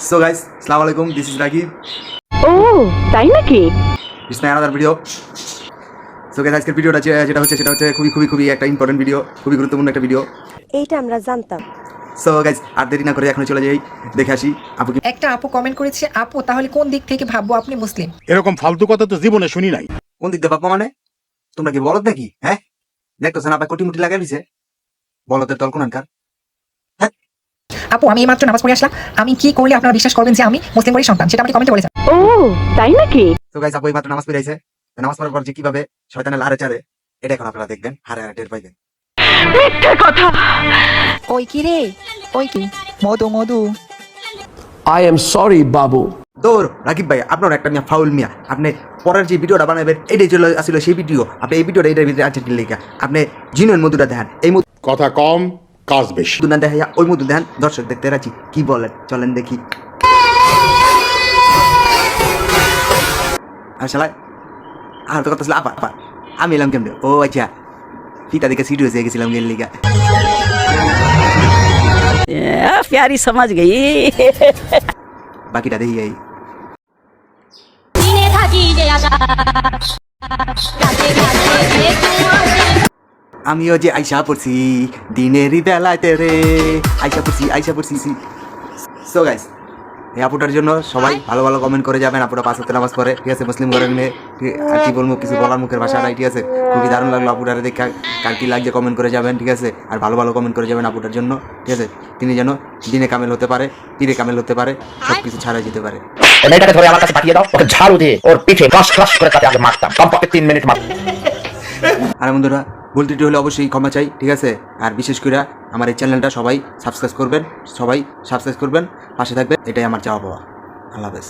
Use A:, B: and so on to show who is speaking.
A: So guys আসসালামু আলাইকুম this is Rakib
B: ও তাই নাকি?
A: It's my another video so guys আজকের ভিডিওটা যে- যেটা হচ্ছে সেটা হচ্ছে খুবই খুবই খুবই একটা ইম্পর্টেন্ট ভিডিও খুবই গুরুত্বপূর্ণ একটা ভিডিও
C: এইটা আমরা জানতাম।
A: সো গাইস আর দেরি না করে এখন চলে যাই দেখে আসি আপু কি
D: একটা আপু কমেন্ট করেছে আপু তাহলে কোন দিক থেকে ভাববো আপনি মুসলিম?
E: এরকম ফালতু কথা তো জীবনে শুনি নাই।
A: কোন দিক দিয়ে বাপ্পা মানে? তোমরা কি বলত নাকি? হ্যাঁ? দেখতেছো না আপনার কোটি মুটি লাগাই দিছে। বলতের দল কোনকার?
D: আপু আমি এইমাত্র নামাজ পড়ে আসলাম। আমি কি করলে আপনারা বিশ্বাস করবেন যে আমি মুসলিম বাড়ির সন্তান? সেটা আমাকে কমেন্টে বলেছেন
B: ও তাই নাকি?
A: তো গাইস আপু এই মাত্র নামাজ পড়ে আইছে। তো নামাজ পড়ার পর যে কীভাবে শয়তানের লারে চারে এটা এখন আপনারা দেখবেন। হারে হারে টের পাইবেন।
B: মিথ্যে কথা!
D: ওই কি রে? ওই কি? Madhu Madhu.
F: I am sorry বাবু।
A: দৌড় রাকিব ভাই আপনার একটা মিয়া ফাউল মিয়া। আপনি পরের যে ভিডিওটা বানাবেন এটাই চলে আসছিল সেই ভিডিও। আপনি এই ভিডিওটা এটার ভিতরে আছে কি লেখা আপনি জিনুয়ের মধুটা দেখান। এই
E: কথা কম কাজ বেশি।
A: দুনা দেখা ওই মধ্যে দেখান দর্শক দেখতে রাখি কি বলেন চলেন দেখি। আর শালা আর তো কথা ছিল আপা আপা আমি এলাম কেমনে? ও আচ্ছা। পিতা দেখে সিরিয়াস হয়ে গেছিলাম গেল লিগা।
B: প্যারি সমাজ গেই।
A: বাকিটা দেখি
G: যাই থাকি যে আকাশ
A: আমিও যে আইসা পড়ছি দিনেরই বেলাতে রে। আইসা পড়ছি আইসা পড়ছি সো। গাইস এই আপুটার জন্য সবাই ভালো ভালো কমেন্ট করে যাবেন আপুটা পাঁচ হাতে নামাজ পড়ে। ঠিক আছে মুসলিম ঘরের মেয়ে। আর কি বলব কিছু বলার মুখের ভাষা নাই ঠিক আছে। খুবই দারুণ লাগল আপুটারে দেখে। কার কি লাগছে কমেন্ট করে যাবেন ঠিক আছে। আর ভালো ভালো কমেন্ট করে যাবেন আপুটার জন্য ঠিক আছে। তিনি যেন দিনে কামেল হতে পারে তীরে কামেল হতে পারে সব কিছু ছাড়া যেতে পারে।
H: মেয়েটাকে ধরে আমার কাছে পাঠিয়ে দাও ওকে ঝাড়ু দিয়ে ওর পিঠে ক্রাশ ক্রাশ করে তাকে আগে মারতাম। কমপক্ষে তিন মিনিট মারতাম
A: আর বন্ধুরা ভুল ত্রুটি হলে অবশ্যই ক্ষমা চাই, ঠিক আছে? আর বিশেষ করে আমার এই চ্যানেলটা সবাই সাবস্ক্রাইব করবেন, সবাই সাবস্ক্রাইব করবেন, পাশে থাকবেন, এটাই আমার চাওয়া পাওয়া। আল্লাহ হাফেজ।